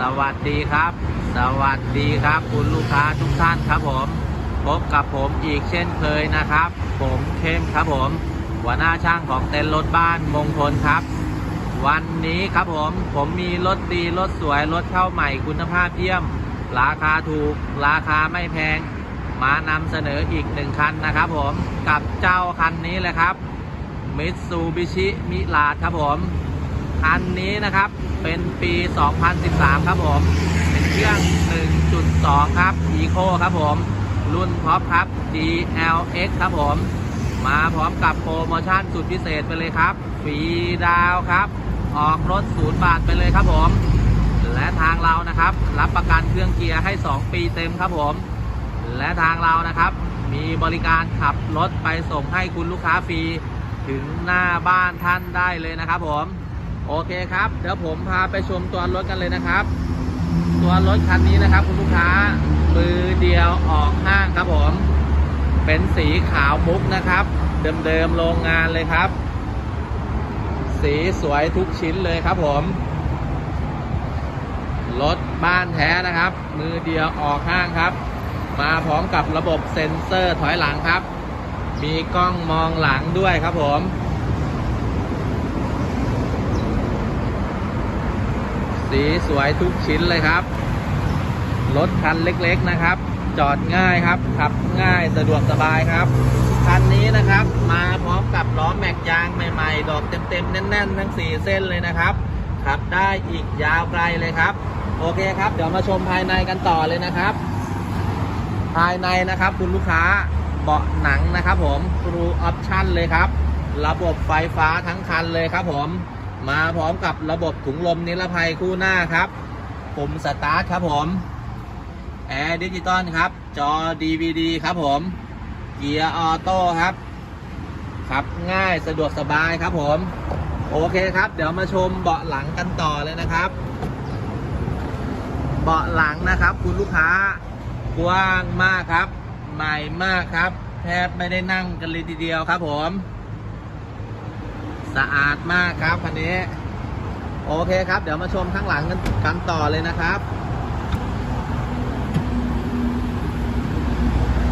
สวัสดีครับ สวัสดีครับคุณลูกค้าทุกท่านครับผม พบกับผมอีกเช่นเคยนะครับ ผมเข้มครับผม หัวหน้าช่างของเต็นท์รถบ้านมงคลครับ วันนี้ครับผมผมมีรถดีรถสวยรถเข้าใหม่คุณภาพเยี่ยม ราคาถูก ราคาไม่แพง มานำเสนออีกหนึ่งคันนะครับผมกับเจ้าคันนี้เลยครับมิตซูบิชิมิลาดครับผม คันนี้นะครับ เป็นปี 2013 ครับผม เป็นเครื่อง 1.2 ครับ Eco ครับผม รุ่นท็อปครับ GLX ครับผม มาพร้อมกับโปรโมชั่นสุดพิเศษไปเลยครับ ฟรีดาวครับ ออกรถศูนย์บาทไปเลยครับผม และทางเรานะครับ รับประกันเครื่องเกียร์ให้ 2 ปีเต็มครับผม และทางเรานะครับมีบริการขับรถไปส่งให้คุณลูกค้าฟรี ถึงหน้าบ้านท่านได้เลยนะครับผม โอเคครับ เดี๋ยวผมพาไปชมตัวรถกันเลยนะครับ ตัวรถคันนี้นะครับ คุณลูกค้ามือเดียวออกห้างครับผม เป็นสีขาวมุกนะครับ เดิมๆโรงงานเลยครับ สีสวยทุกชิ้นเลยครับผมรถบ้านแท้นะครับ มือเดียวออกห้างครับ มาพร้อมกับระบบเซ็นเซอร์ถอยหลังครับ มีกล้องมองหลังด้วยครับผม สีสวยทุกชิ้นเลยครับ รถคันเล็กๆนะครับ จอดง่ายครับ ขับง่ายสะดวกสบายครับ คันนี้นะครับ มาพร้อมกับล้อแม็กยางใหม่ ๆ ดอกเต็มๆ แน่นๆ ทั้ง 4 เส้นเลยนะครับ ขับได้อีกยาวไกลเลยครับ โอเคครับ เดี๋ยวมาชมภายในกันต่อเลยนะครับ ภายในนะครับคุณลูกค้าเบาะหนังนะครับผมฟรูออปชั่นเลยครับ ระบบไฟฟ้าทั้งคันเลยครับผม มาพร้อมกับระบบถุงลมนิรภัยคู่หน้าครับปุ่มสตาร์ทครับผม แอร์ดิจิตอลครับ จอ DVD ครับผม เกียร์ออโต้ครับ ขับง่ายสะดวกสบายครับผม โอเคครับ เดี๋ยวมาชมเบาะหลังกันต่อเลยนะครับ เบาะหลังนะครับ คุณลูกค้ากว้างมากครับ ใหม่มากครับ แทบไม่ได้นั่งกันเลยทีเดียวครับผม สะอาดมากครับคันนี้ โอเคครับ เดี๋ยวมาชมข้างหลังกันกันต่อเลยนะครับ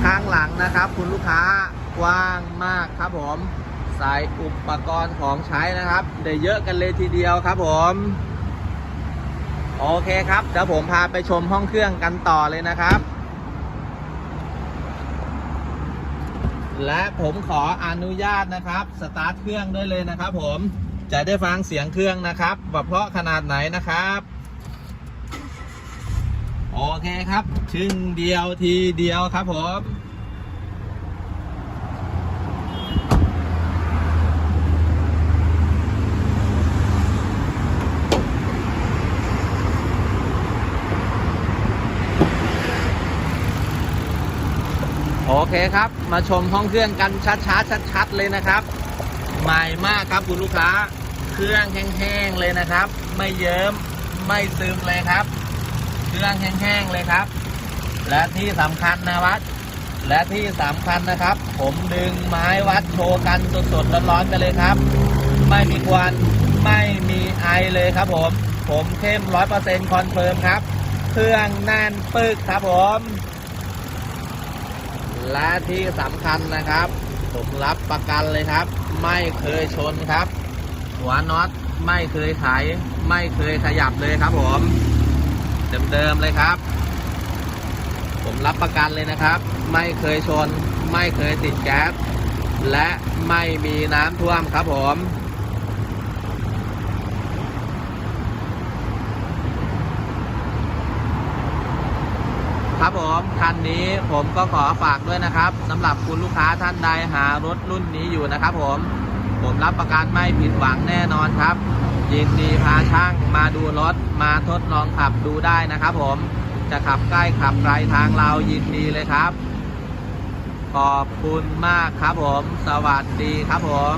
ข้างหลังนะครับ คุณลูกค้ากว้างมากครับผมใส่อุปกรณ์ของใช้นะครับได้เยอะกันเลยทีเดียวครับผมโอเคครับเดี๋ยวผมพาไปชมห้องเครื่องกันต่อเลยนะครับ และผมขออนุญาตนะครับ สตาร์ทเครื่องได้เลยนะครับ ผมจะได้ฟังเสียงเครื่องนะครับว่าเพราะขนาดไหนนะครับโอเคครับชึ่งเดียวทีเดียวครับผม โอเคครับ มาชมห้องเครื่องกันช้าๆชัดๆเลยนะครับ ใหม่มากครับคุณลูกค้า เครื่องแห้งๆเลยนะครับ ไม่เยิ้มไม่ซึมเลยครับ เครื่องแห้งๆเลยครับ และที่สำคัญนะวัด และที่สำคัญนะครับ ผมดึงไม้วัดโชว์กันสดๆร้อนๆกันเลยครับ ไม่มีควันไม่มีไอเลยครับผม ผมเข้มร้อยเปอร์เซ็นต์คอนเฟิร์มครับ เครื่องแน่นปึกครับผม และที่สำคัญนะครับ ผมรับประกันเลยครับ ไม่เคยชนครับ หัวน็อตไม่เคยไขไม่เคยขยับเลยครับผมเดิมๆเลยครับ ผมรับประกันเลยนะครับ ไม่เคยชน ไม่เคยติดแก๊สและไม่มีน้ำท่วมครับผม ครับผมคันนี้ผมก็ขอฝากด้วยนะครับสำหรับคุณลูกค้าท่านใดหารถรุ่นนี้อยู่นะครับ ผมผมรับประกันไม่ผิดหวังแน่นอนครับยินดีพาช่างมาดูรถมาทดลองขับดูได้นะครับ ผมจะขับใกล้ขับไกลทางเรายินดีเลยครับ ขอบคุณมากครับผม สวัสดีครับผม